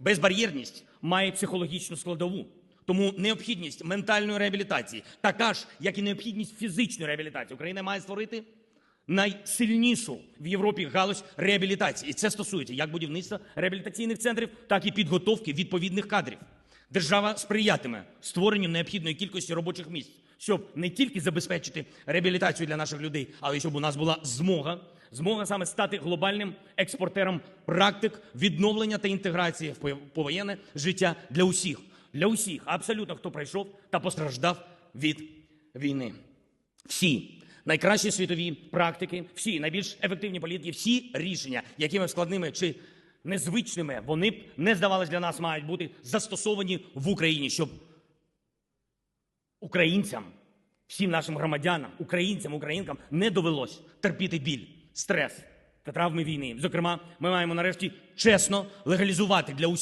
Безбар'єрність має психологічну складову. Тому необхідність ментальної реабілітації, така ж, як і необхідність фізичної реабілітації. Україна має створити найсильнішу в Європі галузь реабілітації. І це стосується як будівництва реабілітаційних центрів, так і підготовки відповідних кадрів. Держава сприятиме створенню необхідної кількості робочих місць, щоб не тільки забезпечити реабілітацію для наших людей, але й щоб у нас була змога, змога саме стати глобальним експортером практик відновлення та інтеграції в повоєнне життя для усіх, для усіх, абсолютно хто пройшов та постраждав від війни. Всі найкращі світові практики, всі найбільш ефективні політики, всі рішення, якими складними чи незвичними вони б не здавались для нас, мають бути застосовані в Україні, щоб українцям, всім нашим громадянам, українцям, українкам не довелось терпіти біль, стрес та травми війни. Зокрема, ми маємо нарешті чесно легалізувати для усіх.